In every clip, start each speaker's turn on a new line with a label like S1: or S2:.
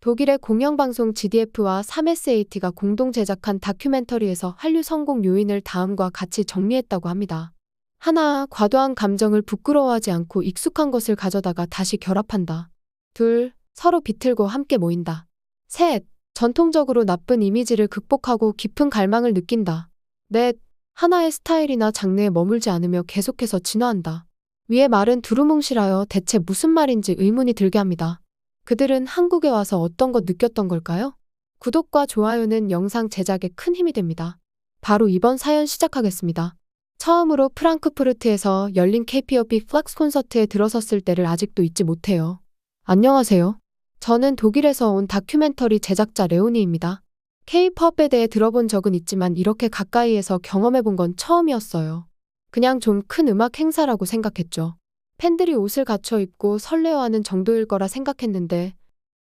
S1: 독일의 공영방송 GDF와 3SAT가 공동 제작한 다큐멘터리에서 한류 성공 요인을 다음과 같이 정리했다고 합니다. 하나, 과도한 감정을 부끄러워하지 않고 익숙한 것을 가져다가 다시 결합한다. 둘, 서로 비틀고 함께 모인다. 셋, 전통적으로 나쁜 이미지를 극복하고 깊은 갈망을 느낀다. 넷, 하나의 스타일이나 장르에 머물지 않으며 계속해서 진화한다. 위의 말은 두루뭉실하여 대체 무슨 말인지 의문이 들게 합니다. 그들은 한국에 와서 어떤 것 느꼈던 걸까요? 구독과 좋아요는 영상 제작에 큰 힘이 됩니다. 바로 이번 사연 시작하겠습니다. 처음으로 프랑크푸르트에서 열린 KPOP 플렉스 콘서트에 들어섰을 때를 아직도 잊지 못해요. 안녕하세요. 저는 독일에서 온 다큐멘터리 제작자 레오니입니다. K-팝에 대해 들어본 적은 있지만 이렇게 가까이에서 경험해 본 건 처음이었어요. 그냥 좀 큰 음악 행사라고 생각했죠. 팬들이 옷을 갖춰 입고 설레어하는 정도일 거라 생각했는데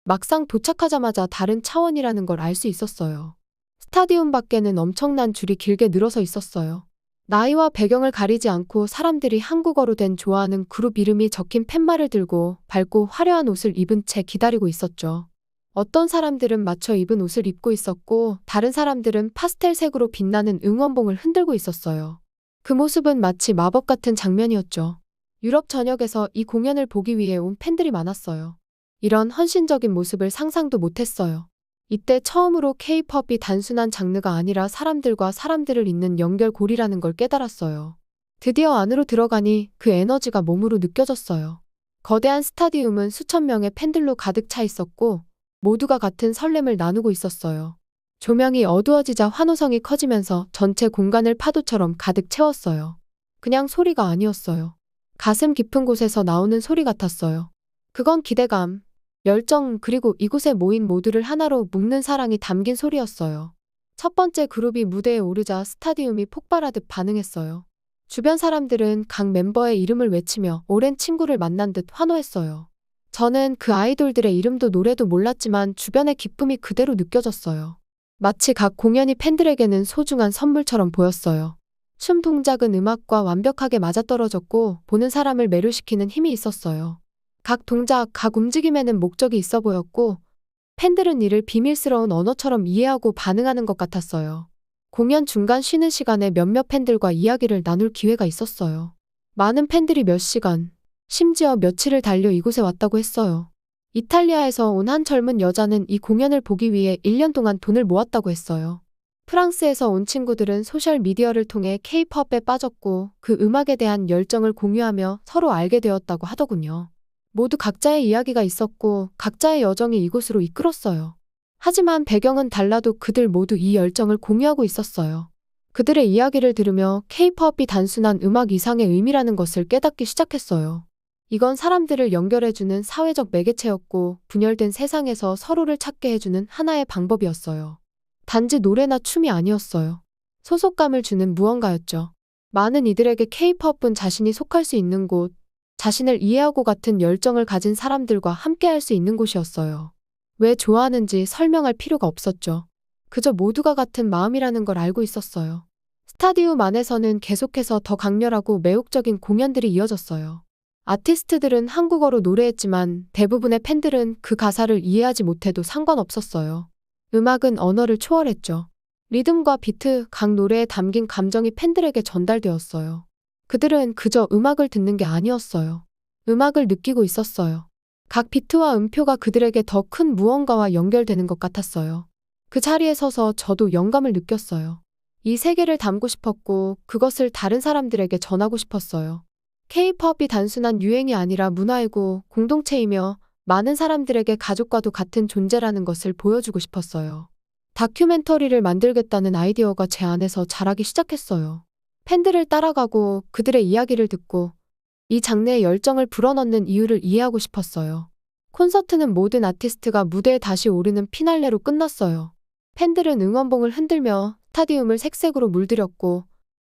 S1: 막상 도착하자마자 다른 차원이라는 걸 알 수 있었어요. 스타디움 밖에는 엄청난 줄이 길게 늘어서 있었어요. 나이와 배경을 가리지 않고 사람들이 한국어로 된 좋아하는 그룹 이름이 적힌 팻말을 들고 밝고 화려한 옷을 입은 채 기다리고 있었죠. 어떤 사람들은 맞춰 입은 옷을 입고 있었고 다른 사람들은 파스텔색으로 빛나는 응원봉을 흔들고 있었어요. 그 모습은 마치 마법 같은 장면이었죠. 유럽 전역에서 이 공연을 보기 위해 온 팬들이 많았어요. 이런 헌신적인 모습을 상상도 못했어요. 이때 처음으로 K-팝이 단순한 장르가 아니라 사람들과 사람들을 잇는 연결고리라는 걸 깨달았어요. 드디어 안으로 들어가니 그 에너지가 몸으로 느껴졌어요. 거대한 스타디움은 수천 명의 팬들로 가득 차 있었고 모두가 같은 설렘을 나누고 있었어요. 조명이 어두워지자 환호성이 커지면서 전체 공간을 파도처럼 가득 채웠어요. 그냥 소리가 아니었어요. 가슴 깊은 곳에서 나오는 소리 같았어요. 그건 기대감, 열정, 그리고 이곳에 모인 모두를 하나로 묶는 사랑이 담긴 소리였어요. 첫 번째 그룹이 무대에 오르자 스타디움이 폭발하듯 반응했어요. 주변 사람들은 각 멤버의 이름을 외치며 오랜 친구를 만난 듯 환호했어요. 저는 그 아이돌들의 이름도 노래도 몰랐지만 주변의 기쁨이 그대로 느껴졌어요. 마치 각 공연이 팬들에게는 소중한 선물처럼 보였어요. 춤 동작은 음악과 완벽하게 맞아떨어졌고 보는 사람을 매료시키는 힘이 있었어요. 각 동작, 각 움직임에는 목적이 있어 보였고 팬들은 이를 비밀스러운 언어처럼 이해하고 반응하는 것 같았어요. 공연 중간 쉬는 시간에 몇몇 팬들과 이야기를 나눌 기회가 있었어요. 많은 팬들이 몇 시간, 심지어 며칠을 달려 이곳에 왔다고 했어요. 이탈리아에서 온 한 젊은 여자는 이 공연을 보기 위해 1년 동안 돈을 모았다고 했어요. 프랑스에서 온 친구들은 소셜미디어를 통해 K-팝에 빠졌고 그 음악에 대한 열정을 공유하며 서로 알게 되었다고 하더군요. 모두 각자의 이야기가 있었고 각자의 여정이 이곳으로 이끌었어요. 하지만 배경은 달라도 그들 모두 이 열정을 공유하고 있었어요. 그들의 이야기를 들으며 K-팝이 단순한 음악 이상의 의미라는 것을 깨닫기 시작했어요. 이건 사람들을 연결해주는 사회적 매개체였고 분열된 세상에서 서로를 찾게 해주는 하나의 방법이었어요. 단지 노래나 춤이 아니었어요. 소속감을 주는 무언가였죠. 많은 이들에게 K-팝은 자신이 속할 수 있는 곳, 자신을 이해하고 같은 열정을 가진 사람들과 함께할 수 있는 곳이었어요. 왜 좋아하는지 설명할 필요가 없었죠. 그저 모두가 같은 마음이라는 걸 알고 있었어요. 스타디움 안에서는 계속해서 더 강렬하고 매혹적인 공연들이 이어졌어요. 아티스트들은 한국어로 노래했지만 대부분의 팬들은 그 가사를 이해하지 못해도 상관없었어요. 음악은 언어를 초월했죠. 리듬과 비트, 각 노래에 담긴 감정이 팬들에게 전달되었어요. 그들은 그저 음악을 듣는 게 아니었어요. 음악을 느끼고 있었어요. 각 비트와 음표가 그들에게 더 큰 무언가와 연결되는 것 같았어요. 그 자리에 서서 저도 영감을 느꼈어요. 이 세계를 담고 싶었고 그것을 다른 사람들에게 전하고 싶었어요. K-팝이 단순한 유행이 아니라 문화이고 공동체이며 많은 사람들에게 가족과도 같은 존재라는 것을 보여주고 싶었어요. 다큐멘터리를 만들겠다는 아이디어가 제 안에서 자라기 시작했어요. 팬들을 따라가고 그들의 이야기를 듣고 이 장르의 열정을 불어넣는 이유를 이해하고 싶었어요. 콘서트는 모든 아티스트가 무대에 다시 오르는 피날레로 끝났어요. 팬들은 응원봉을 흔들며 스타디움을 색색으로 물들였고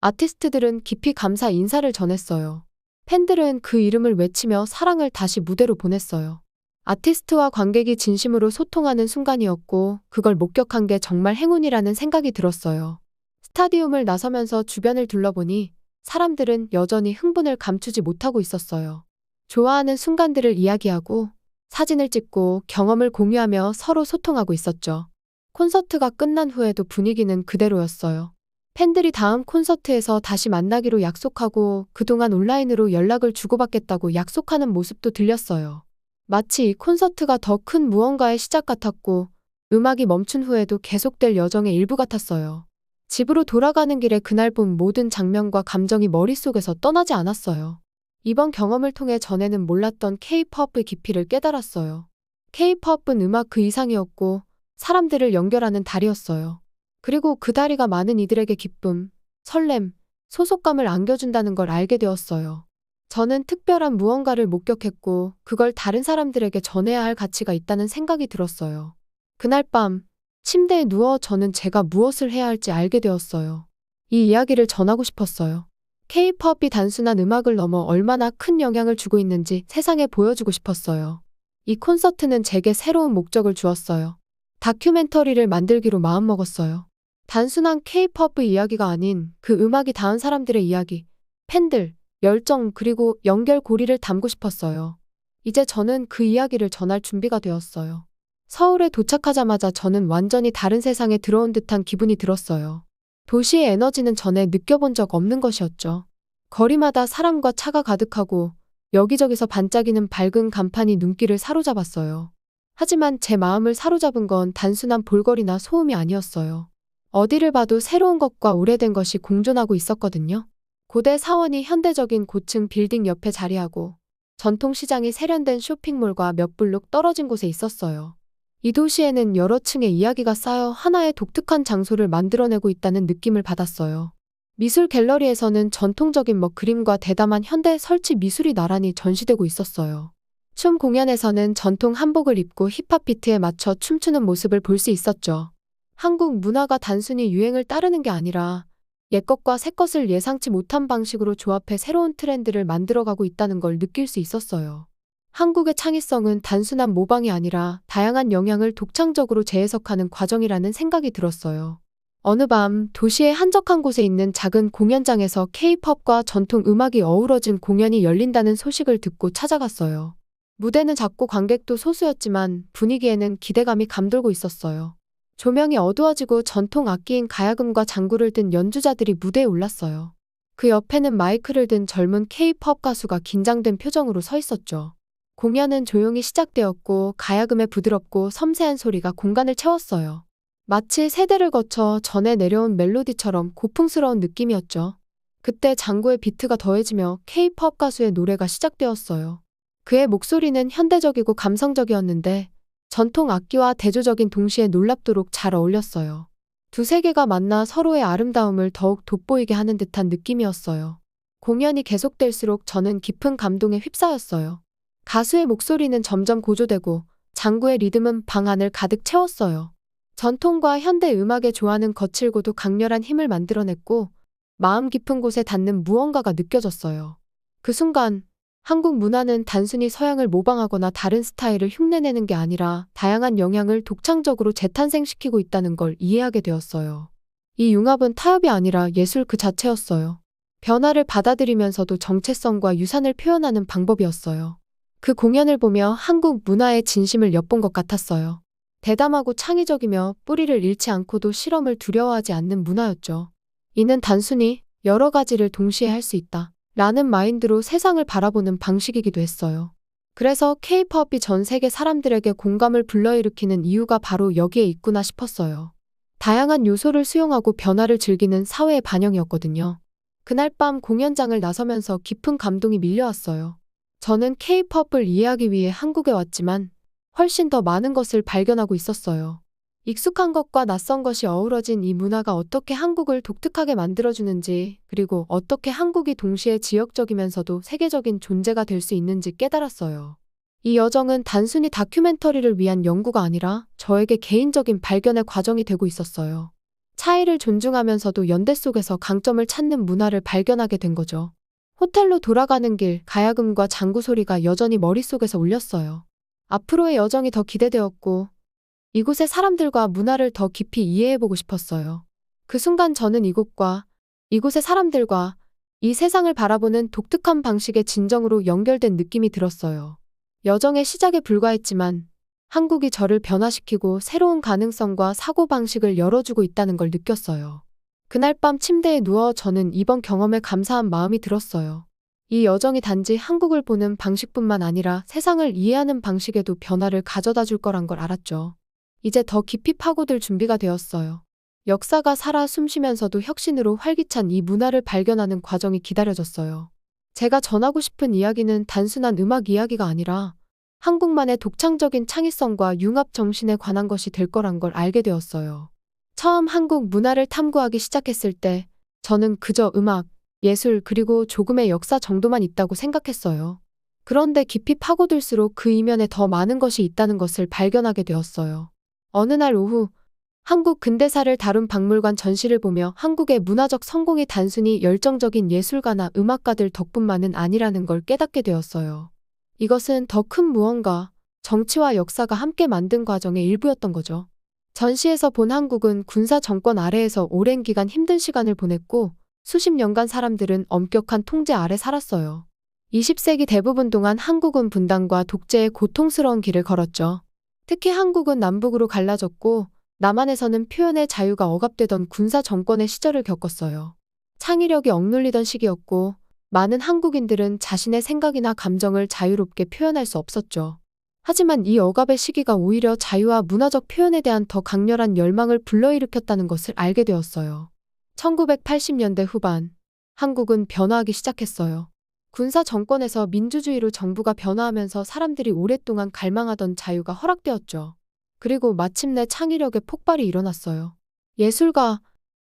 S1: 아티스트들은 깊이 감사 인사를 전했어요. 팬들은 그 이름을 외치며 사랑을 다시 무대로 보냈어요. 아티스트와 관객이 진심으로 소통하는 순간이었고 그걸 목격한 게 정말 행운이라는 생각이 들었어요. 스타디움을 나서면서 주변을 둘러보니 사람들은 여전히 흥분을 감추지 못하고 있었어요. 좋아하는 순간들을 이야기하고 사진을 찍고 경험을 공유하며 서로 소통하고 있었죠. 콘서트가 끝난 후에도 분위기는 그대로였어요. 팬들이 다음 콘서트에서 다시 만나기로 약속하고 그동안 온라인으로 연락을 주고받겠다고 약속하는 모습도 들렸어요. 마치 이 콘서트가 더 큰 무언가의 시작 같았고 음악이 멈춘 후에도 계속될 여정의 일부 같았어요. 집으로 돌아가는 길에 그날 본 모든 장면과 감정이 머릿속에서 떠나지 않았어요. 이번 경험을 통해 전에는 몰랐던 K-팝의 깊이를 깨달았어요. K-팝은 음악 그 이상이었고 사람들을 연결하는 다리였어요. 그리고 그 다리가 많은 이들에게 기쁨, 설렘, 소속감을 안겨준다는 걸 알게 되었어요. 저는 특별한 무언가를 목격했고 그걸 다른 사람들에게 전해야 할 가치가 있다는 생각이 들었어요. 그날 밤 침대에 누워 저는 제가 무엇을 해야 할지 알게 되었어요. 이 이야기를 전하고 싶었어요. K-팝이 단순한 음악을 넘어 얼마나 큰 영향을 주고 있는지 세상에 보여주고 싶었어요. 이 콘서트는 제게 새로운 목적을 주었어요. 다큐멘터리를 만들기로 마음먹었어요. 단순한 K-팝의 이야기가 아닌 그 음악이 닿은 사람들의 이야기, 팬들, 열정 그리고 연결고리를 담고 싶었어요. 이제 저는 그 이야기를 전할 준비가 되었어요. 서울에 도착하자마자 저는 완전히 다른 세상에 들어온 듯한 기분이 들었어요. 도시의 에너지는 전에 느껴본 적 없는 것이었죠. 거리마다 사람과 차가 가득하고 여기저기서 반짝이는 밝은 간판이 눈길을 사로잡았어요. 하지만 제 마음을 사로잡은 건 단순한 볼거리나 소음이 아니었어요. 어디를 봐도 새로운 것과 오래된 것이 공존하고 있었거든요. 고대 사원이 현대적인 고층 빌딩 옆에 자리하고 전통시장이 세련된 쇼핑몰과 몇 블록 떨어진 곳에 있었어요. 이 도시에는 여러 층의 이야기가 쌓여 하나의 독특한 장소를 만들어내고 있다는 느낌을 받았어요. 미술 갤러리에서는 전통적인 먹 그림과 대담한 현대 설치 미술이 나란히 전시되고 있었어요. 춤 공연에서는 전통 한복을 입고 힙합 비트에 맞춰 춤추는 모습을 볼 수 있었죠. 한국 문화가 단순히 유행을 따르는 게 아니라 옛것과 새것을 예상치 못한 방식으로 조합해 새로운 트렌드를 만들어가고 있다는 걸 느낄 수 있었어요. 한국의 창의성은 단순한 모방이 아니라 다양한 영향을 독창적으로 재해석하는 과정이라는 생각이 들었어요. 어느 밤 도시의 한적한 곳에 있는 작은 공연장에서 K-팝과 전통 음악이 어우러진 공연이 열린다는 소식을 듣고 찾아갔어요. 무대는 작고 관객도 소수였지만 분위기에는 기대감이 감돌고 있었어요. 조명이 어두워지고 전통 악기인 가야금과 장구를 든 연주자들이 무대에 올랐어요. 그 옆에는 마이크를 든 젊은 K-팝 가수가 긴장된 표정으로 서 있었죠. 공연은 조용히 시작되었고 가야금의 부드럽고 섬세한 소리가 공간을 채웠어요. 마치 세대를 거쳐 전해 내려온 멜로디처럼 고풍스러운 느낌이었죠. 그때 장구의 비트가 더해지며 K-팝 가수의 노래가 시작되었어요. 그의 목소리는 현대적이고 감성적이었는데 전통 악기와 대조적인 동시에 놀랍도록 잘 어울렸어요. 두 세계가 만나 서로의 아름다움을 더욱 돋보이게 하는 듯한 느낌이었어요. 공연이 계속될수록 저는 깊은 감동에 휩싸였어요. 가수의 목소리는 점점 고조되고 장구의 리듬은 방 안을 가득 채웠어요. 전통과 현대 음악의 조화는 거칠고도 강렬한 힘을 만들어냈고 마음 깊은 곳에 닿는 무언가가 느껴졌어요. 그 순간 한국 문화는 단순히 서양을 모방하거나 다른 스타일을 흉내내는 게 아니라 다양한 영향을 독창적으로 재탄생시키고 있다는 걸 이해하게 되었어요. 이 융합은 타협이 아니라 예술 그 자체였어요. 변화를 받아들이면서도 정체성과 유산을 표현하는 방법이었어요. 그 공연을 보며 한국 문화의 진심을 엿본 것 같았어요. 대담하고 창의적이며 뿌리를 잃지 않고도 실험을 두려워하지 않는 문화였죠. 이는 단순히 여러 가지를 동시에 할 수 있다. 라는 마인드로 세상을 바라보는 방식이기도 했어요. 그래서 K-팝이 전 세계 사람들에게 공감을 불러일으키는 이유가 바로 여기에 있구나 싶었어요. 다양한 요소를 수용하고 변화를 즐기는 사회의 반영이었거든요. 그날 밤 공연장을 나서면서 깊은 감동이 밀려왔어요. 저는 K-팝을 이해하기 위해 한국에 왔지만 훨씬 더 많은 것을 발견하고 있었어요. 익숙한 것과 낯선 것이 어우러진 이 문화가 어떻게 한국을 독특하게 만들어주는지, 그리고 어떻게 한국이 동시에 지역적이면서도 세계적인 존재가 될 수 있는지 깨달았어요. 이 여정은 단순히 다큐멘터리를 위한 연구가 아니라 저에게 개인적인 발견의 과정이 되고 있었어요. 차이를 존중하면서도 연대 속에서 강점을 찾는 문화를 발견하게 된 거죠. 호텔로 돌아가는 길, 가야금과 장구 소리가 여전히 머릿속에서 울렸어요. 앞으로의 여정이 더 기대되었고, 이곳의 사람들과 문화를 더 깊이 이해해보고 싶었어요. 그 순간 저는 이곳과 이곳의 사람들과 이 세상을 바라보는 독특한 방식의 진정으로 연결된 느낌이 들었어요. 여정의 시작에 불과했지만 한국이 저를 변화시키고 새로운 가능성과 사고방식을 열어주고 있다는 걸 느꼈어요. 그날 밤 침대에 누워 저는 이번 경험에 감사한 마음이 들었어요. 이 여정이 단지 한국을 보는 방식뿐만 아니라 세상을 이해하는 방식에도 변화를 가져다 줄 거란 걸 알았죠. 이제 더 깊이 파고들 준비가 되었어요. 역사가 살아 숨쉬면서도 혁신으로 활기찬 이 문화를 발견하는 과정이 기다려졌어요. 제가 전하고 싶은 이야기는 단순한 음악 이야기가 아니라 한국만의 독창적인 창의성과 융합 정신에 관한 것이 될 거란 걸 알게 되었어요. 처음 한국 문화를 탐구하기 시작했을 때 저는 그저 음악, 예술 그리고 조금의 역사 정도만 있다고 생각했어요. 그런데 깊이 파고들수록 그 이면에 더 많은 것이 있다는 것을 발견하게 되었어요. 어느 날 오후 한국 근대사를 다룬 박물관 전시를 보며 한국의 문화적 성공이 단순히 열정적인 예술가나 음악가들 덕분만은 아니라는 걸 깨닫게 되었어요. 이것은 더 큰 무언가, 정치와 역사가 함께 만든 과정의 일부였던 거죠. 전시에서 본 한국은 군사 정권 아래에서 오랜 기간 힘든 시간을 보냈고 수십 년간 사람들은 엄격한 통제 아래 살았어요. 20세기 대부분 동안 한국은 분단과 독재의 고통스러운 길을 걸었죠. 특히 한국은 남북으로 갈라졌고 남한에서는 표현의 자유가 억압되던 군사 정권의 시절을 겪었어요. 창의력이 억눌리던 시기였고 많은 한국인들은 자신의 생각이나 감정을 자유롭게 표현할 수 없었죠. 하지만 이 억압의 시기가 오히려 자유와 문화적 표현에 대한 더 강렬한 열망을 불러일으켰다는 것을 알게 되었어요. 1980년대 후반, 한국은 변화하기 시작했어요. 군사 정권에서 민주주의로 정부가 변화하면서 사람들이 오랫동안 갈망하던 자유가 허락되었죠. 그리고 마침내 창의력의 폭발이 일어났어요. 예술가,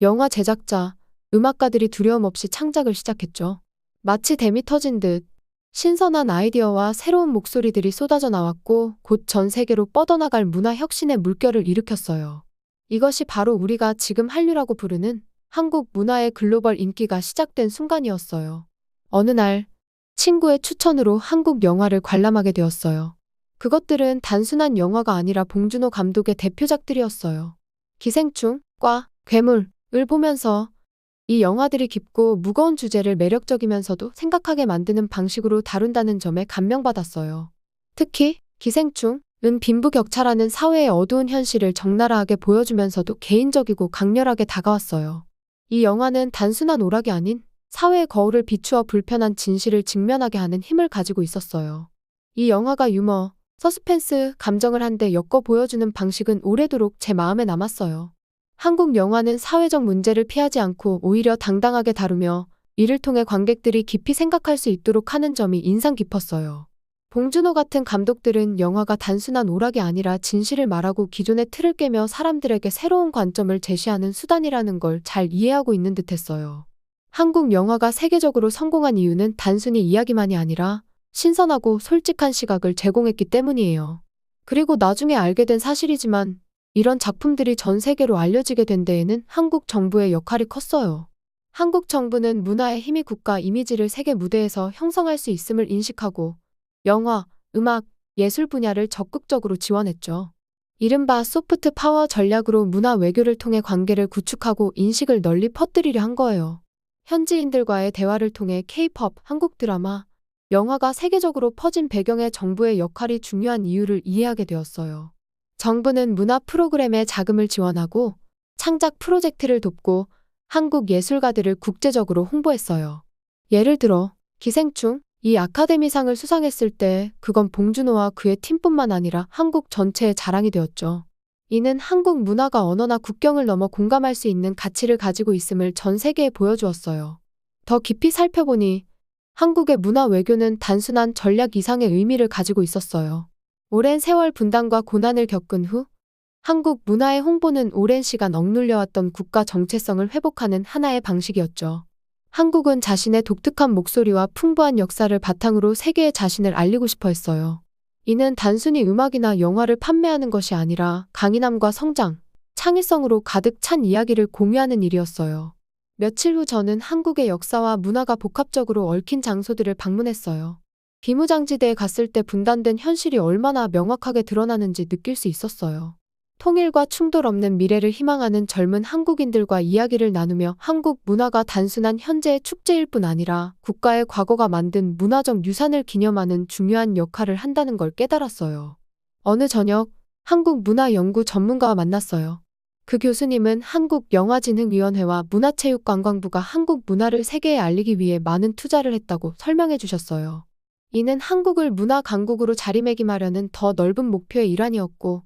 S1: 영화 제작자, 음악가들이 두려움 없이 창작을 시작했죠. 마치 댐이 터진 듯 신선한 아이디어와 새로운 목소리들이 쏟아져 나왔고 곧 전 세계로 뻗어나갈 문화 혁신의 물결을 일으켰어요. 이것이 바로 우리가 지금 한류라고 부르는 한국 문화의 글로벌 인기가 시작된 순간이었어요. 어느 날 친구의 추천으로 한국 영화를 관람하게 되었어요. 그것들은 단순한 영화가 아니라 봉준호 감독의 대표작들이었어요. 기생충, 과, 괴물을 보면서 이 영화들이 깊고 무거운 주제를 매력적이면서도 생각하게 만드는 방식으로 다룬다는 점에 감명받았어요. 특히 기생충은 빈부격차라는 사회의 어두운 현실을 적나라하게 보여주면서도 개인적이고 강렬하게 다가왔어요. 이 영화는 단순한 오락이 아닌 사회의 거울을 비추어 불편한 진실을 직면하게 하는 힘을 가지고 있었어요. 이 영화가 유머, 서스펜스, 감정을 한데 엮어 보여주는 방식은 오래도록 제 마음에 남았어요. 한국 영화는 사회적 문제를 피하지 않고 오히려 당당하게 다루며 이를 통해 관객들이 깊이 생각할 수 있도록 하는 점이 인상 깊었어요. 봉준호 같은 감독들은 영화가 단순한 오락이 아니라 진실을 말하고 기존의 틀을 깨며 사람들에게 새로운 관점을 제시하는 수단이라는 걸 잘 이해하고 있는 듯 했어요. 한국 영화가 세계적으로 성공한 이유는 단순히 이야기만이 아니라 신선하고 솔직한 시각을 제공했기 때문이에요. 그리고 나중에 알게 된 사실이지만 이런 작품들이 전 세계로 알려지게 된 데에는 한국 정부의 역할이 컸어요. 한국 정부는 문화의 힘이 국가 이미지를 세계 무대에서 형성할 수 있음을 인식하고 영화, 음악, 예술 분야를 적극적으로 지원했죠. 이른바 소프트 파워 전략으로 문화 외교를 통해 관계를 구축하고 인식을 널리 퍼뜨리려 한 거예요. 현지인들과의 대화를 통해 K-팝, 한국 드라마, 영화가 세계적으로 퍼진 배경에 정부의 역할이 중요한 이유를 이해하게 되었어요. 정부는 문화 프로그램에 자금을 지원하고 창작 프로젝트를 돕고 한국 예술가들을 국제적으로 홍보했어요. 예를 들어 기생충 이 아카데미상을 수상했을 때 그건 봉준호와 그의 팀뿐만 아니라 한국 전체의 자랑이 되었죠. 이는 한국 문화가 언어나 국경을 넘어 공감할 수 있는 가치를 가지고 있음을 전 세계에 보여주었어요. 더 깊이 살펴보니 한국의 문화 외교는 단순한 전략 이상의 의미를 가지고 있었어요. 오랜 세월 분단과 고난을 겪은 후 한국 문화의 홍보는 오랜 시간 억눌려왔던 국가 정체성을 회복하는 하나의 방식이었죠. 한국은 자신의 독특한 목소리와 풍부한 역사를 바탕으로 세계에 자신을 알리고 싶어 했어요. 이는 단순히 음악이나 영화를 판매하는 것이 아니라 강인함과 성장, 창의성으로 가득 찬 이야기를 공유하는 일이었어요. 며칠 후 저는 한국의 역사와 문화가 복합적으로 얽힌 장소들을 방문했어요. 비무장지대에 갔을 때 분단된 현실이 얼마나 명확하게 드러나는지 느낄 수 있었어요. 통일과 충돌 없는 미래를 희망하는 젊은 한국인들과 이야기를 나누며 한국 문화가 단순한 현재의 축제일 뿐 아니라 국가의 과거가 만든 문화적 유산을 기념하는 중요한 역할을 한다는 걸 깨달았어요. 어느 저녁 한국 문화 연구 전문가와 만났어요. 그 교수님은 한국영화진흥위원회와 문화체육관광부가 한국 문화를 세계에 알리기 위해 많은 투자를 했다고 설명해 주셨어요. 이는 한국을 문화 강국으로 자리매김하려는 더 넓은 목표의 일환이었고,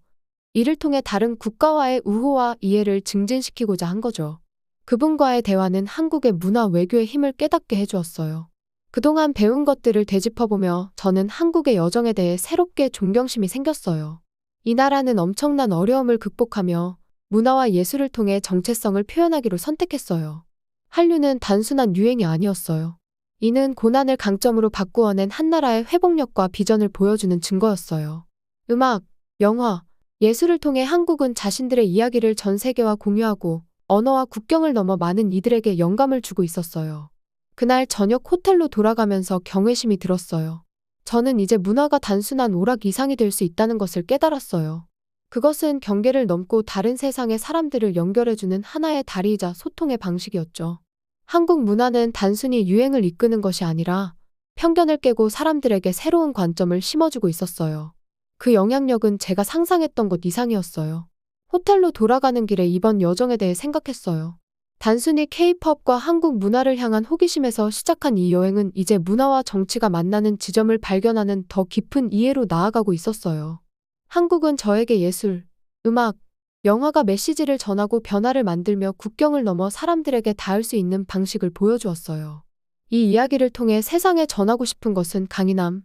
S1: 이를 통해 다른 국가와의 우호와 이해를 증진시키고자 한 거죠. 그분과의 대화는 한국의 문화 외교의 힘을 깨닫게 해주었어요. 그동안 배운 것들을 되짚어보며 저는 한국의 여정에 대해 새롭게 존경심이 생겼어요. 이 나라는 엄청난 어려움을 극복하며 문화와 예술을 통해 정체성을 표현하기로 선택했어요. 한류는 단순한 유행이 아니었어요. 이는 고난을 강점으로 바꾸어낸 한 나라의 회복력과 비전을 보여주는 증거였어요. 음악, 영화, 예술을 통해 한국은 자신들의 이야기를 전 세계와 공유하고 언어와 국경을 넘어 많은 이들에게 영감을 주고 있었어요. 그날 저녁 호텔로 돌아가면서 경외심이 들었어요. 저는 이제 문화가 단순한 오락 이상이 될 수 있다는 것을 깨달았어요. 그것은 경계를 넘고 다른 세상의 사람들을 연결해주는 하나의 다리이자 소통의 방식이었죠. 한국 문화는 단순히 유행을 이끄는 것이 아니라 편견을 깨고 사람들에게 새로운 관점을 심어주고 있었어요. 그 영향력은 제가 상상했던 것 이상이었어요. 호텔로 돌아가는 길에 이번 여정에 대해 생각했어요. 단순히 케이팝과 한국 문화를 향한 호기심에서 시작한 이 여행은 이제 문화와 정치가 만나는 지점을 발견하는 더 깊은 이해로 나아가고 있었어요. 한국은 저에게 예술, 음악, 영화가 메시지를 전하고 변화를 만들며 국경을 넘어 사람들에게 닿을 수 있는 방식을 보여주었어요. 이 이야기를 통해 세상에 전하고 싶은 것은 강인함,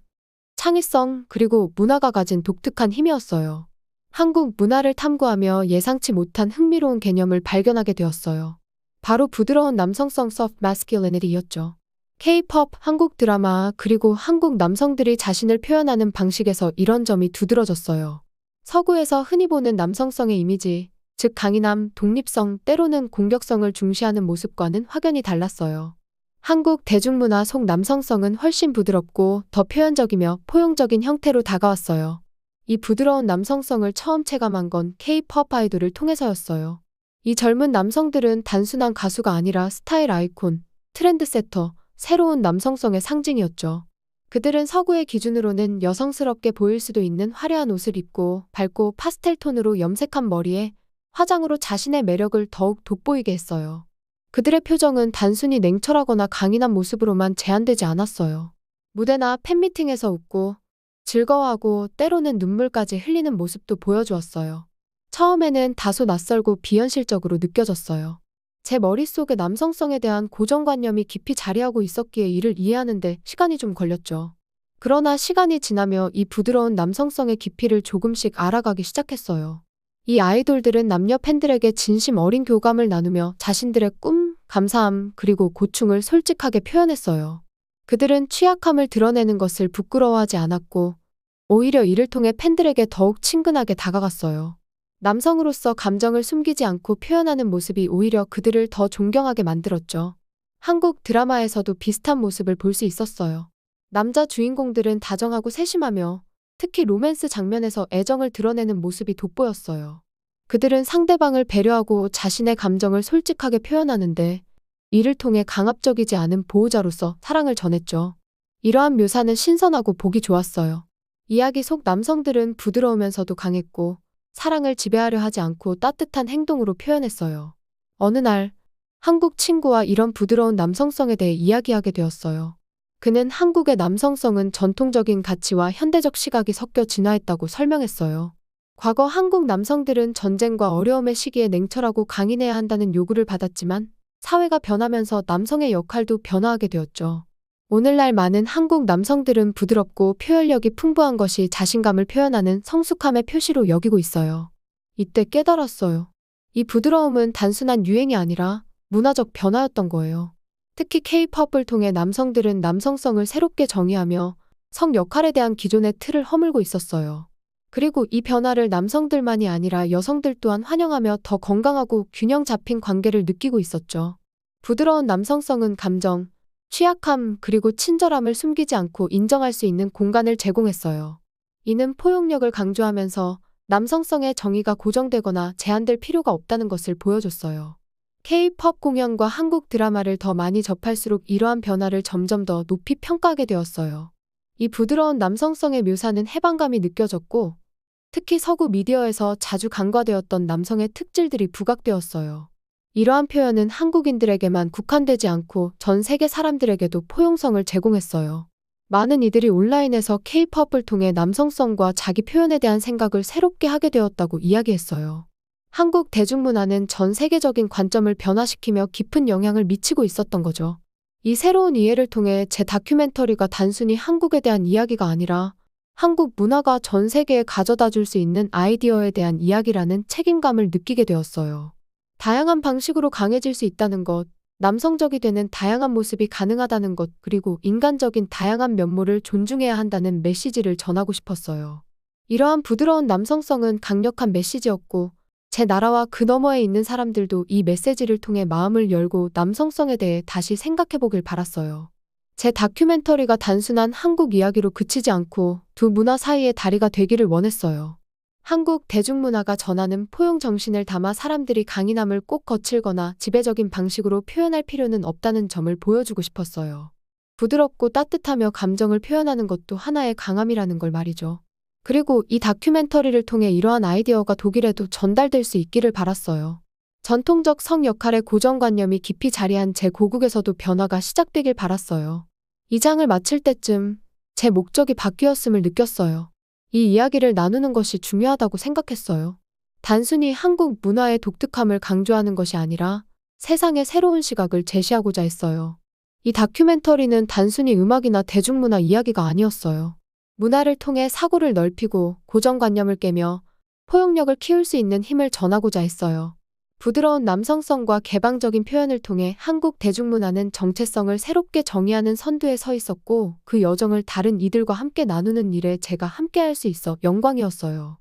S1: 창의성, 그리고 문화가 가진 독특한 힘이었어요. 한국 문화를 탐구하며 예상치 못한 흥미로운 개념을 발견하게 되었어요. 바로 부드러운 남성성 soft masculinity였죠. K-pop, 한국 드라마, 그리고 한국 남성들이 자신을 표현하는 방식에서 이런 점이 두드러졌어요. 서구에서 흔히 보는 남성성의 이미지, 즉 강인함, 독립성, 때로는 공격성을 중시하는 모습과는 확연히 달랐어요. 한국 대중문화 속 남성성은 훨씬 부드럽고 더 표현적이며 포용적인 형태로 다가왔어요. 이 부드러운 남성성을 처음 체감한 건 K-pop 아이돌을 통해서였어요. 이 젊은 남성들은 단순한 가수가 아니라 스타일 아이콘, 트렌드세터, 새로운 남성성의 상징이었죠. 그들은 서구의 기준으로는 여성스럽게 보일 수도 있는 화려한 옷을 입고 밝고 파스텔 톤으로 염색한 머리에 화장으로 자신의 매력을 더욱 돋보이게 했어요. 그들의 표정은 단순히 냉철하거나 강인한 모습으로만 제한되지 않았어요. 무대나 팬미팅에서 웃고 즐거워하고 때로는 눈물까지 흘리는 모습도 보여주었어요. 처음에는 다소 낯설고 비현실적으로 느껴졌어요. 제 머릿속에 남성성에 대한 고정관념이 깊이 자리하고 있었기에 이를 이해하는데 시간이 좀 걸렸죠. 그러나 시간이 지나며 이 부드러운 남성성의 깊이를 조금씩 알아가기 시작했어요. 이 아이돌들은 남녀 팬들에게 진심 어린 교감을 나누며 자신들의 꿈, 감사함, 그리고 고충을 솔직하게 표현했어요. 그들은 취약함을 드러내는 것을 부끄러워하지 않았고, 오히려 이를 통해 팬들에게 더욱 친근하게 다가갔어요. 남성으로서 감정을 숨기지 않고 표현하는 모습이 오히려 그들을 더 존경하게 만들었죠. 한국 드라마에서도 비슷한 모습을 볼 수 있었어요. 남자 주인공들은 다정하고 세심하며 특히 로맨스 장면에서 애정을 드러내는 모습이 돋보였어요. 그들은 상대방을 배려하고 자신의 감정을 솔직하게 표현하는데 이를 통해 강압적이지 않은 보호자로서 사랑을 전했죠. 이러한 묘사는 신선하고 보기 좋았어요. 이야기 속 남성들은 부드러우면서도 강했고 사랑을 지배하려 하지 않고 따뜻한 행동으로 표현했어요. 어느 날 한국 친구와 이런 부드러운 남성성에 대해 이야기하게 되었어요. 그는 한국의 남성성은 전통적인 가치와 현대적 시각이 섞여 진화했다고 설명했어요. 과거 한국 남성들은 전쟁과 어려움의 시기에 냉철하고 강인해야 한다는 요구를 받았지만 사회가 변하면서 남성의 역할도 변화하게 되었죠. 오늘날 많은 한국 남성들은 부드럽고 표현력이 풍부한 것이 자신감을 표현하는 성숙함의 표시로 여기고 있어요. 이때 깨달았어요. 이 부드러움은 단순한 유행이 아니라 문화적 변화였던 거예요. 특히 K-팝을 통해 남성들은 남성성을 새롭게 정의하며 성 역할에 대한 기존의 틀을 허물고 있었어요. 그리고 이 변화를 남성들만이 아니라 여성들 또한 환영하며 더 건강하고 균형 잡힌 관계를 느끼고 있었죠. 부드러운 남성성은 감정, 취약함 그리고 친절함을 숨기지 않고 인정할 수 있는 공간을 제공했어요. 이는 포용력을 강조하면서 남성성의 정의가 고정되거나 제한될 필요가 없다는 것을 보여줬어요. K-팝 공연과 한국 드라마를 더 많이 접할수록 이러한 변화를 점점 더 높이 평가하게 되었어요. 이 부드러운 남성성의 묘사는 해방감이 느껴졌고, 특히 서구 미디어에서 자주 간과되었던 남성의 특질들이 부각되었어요. 이러한 표현은 한국인들에게만 국한되지 않고 전 세계 사람들에게도 포용성을 제공했어요. 많은 이들이 온라인에서 K-팝을 통해 남성성과 자기 표현에 대한 생각을 새롭게 하게 되었다고 이야기했어요. 한국 대중문화는 전 세계적인 관점을 변화시키며 깊은 영향을 미치고 있었던 거죠. 이 새로운 이해를 통해 제 다큐멘터리가 단순히 한국에 대한 이야기가 아니라 한국 문화가 전 세계에 가져다 줄 수 있는 아이디어에 대한 이야기라는 책임감을 느끼게 되었어요. 다양한 방식으로 강해질 수 있다는 것, 남성적이 되는 다양한 모습이 가능하다는 것, 그리고 인간적인 다양한 면모를 존중해야 한다는 메시지를 전하고 싶었어요. 이러한 부드러운 남성성은 강력한 메시지였고, 제 나라와 그 너머에 있는 사람들도 이 메시지를 통해 마음을 열고 남성성에 대해 다시 생각해 보길 바랐어요. 제 다큐멘터리가 단순한 한국 이야기로 그치지 않고 두 문화 사이의 다리가 되기를 원했어요. 한국 대중문화가 전하는 포용 정신을 담아 사람들이 강인함을 꼭 거칠거나 지배적인 방식으로 표현할 필요는 없다는 점을 보여주고 싶었어요. 부드럽고 따뜻하며 감정을 표현하는 것도 하나의 강함이라는 걸 말이죠. 그리고 이 다큐멘터리를 통해 이러한 아이디어가 독일에도 전달될 수 있기를 바랐어요. 전통적 성 역할의 고정관념이 깊이 자리한 제 고국에서도 변화가 시작되길 바랐어요. 이 장을 마칠 때쯤 제 목적이 바뀌었음을 느꼈어요. 이 이야기를 나누는 것이 중요하다고 생각했어요. 단순히 한국 문화의 독특함을 강조하는 것이 아니라 세상의 새로운 시각을 제시하고자 했어요. 이 다큐멘터리는 단순히 음악이나 대중문화 이야기가 아니었어요. 문화를 통해 사고를 넓히고 고정관념을 깨며 포용력을 키울 수 있는 힘을 전하고자 했어요. 부드러운 남성성과 개방적인 표현을 통해 한국 대중문화는 정체성을 새롭게 정의하는 선두에 서 있었고 그 여정을 다른 이들과 함께 나누는 일에 제가 함께 할 수 있어 영광이었어요.